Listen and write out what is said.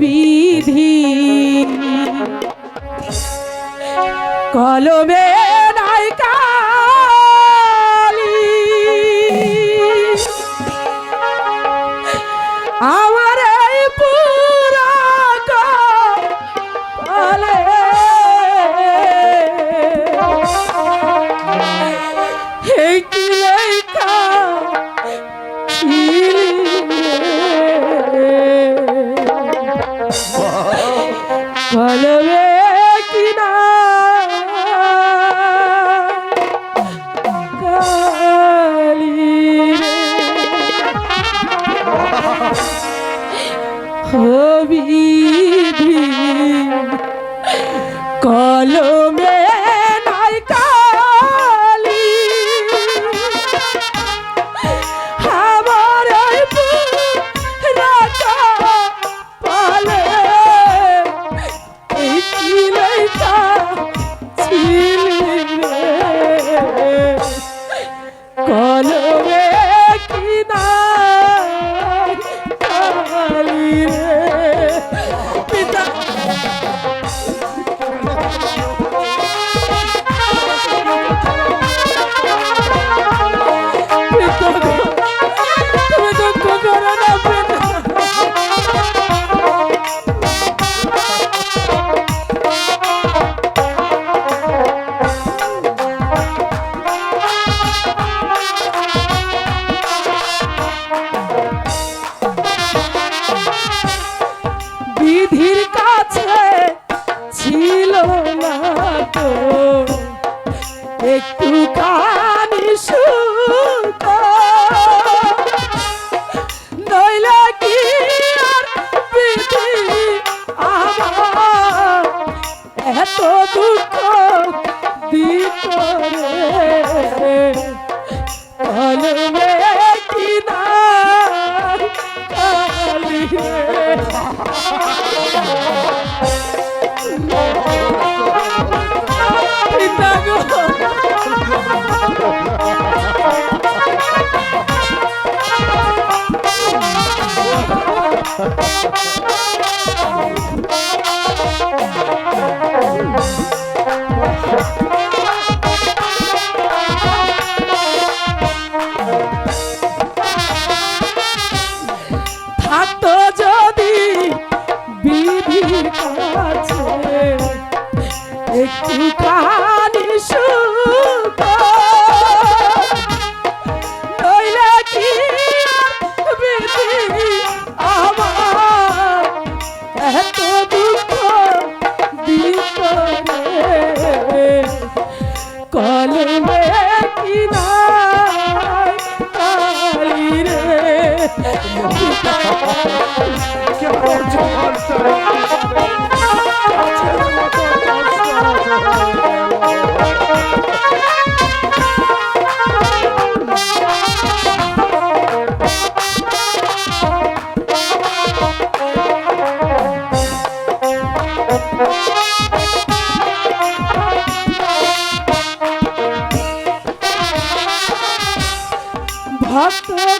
বিধি। কলমে আমার পুরা কলে কলো নিধির কাছে ছিল না তো। একটু কা Ha ha ha ha ha! ভক্ত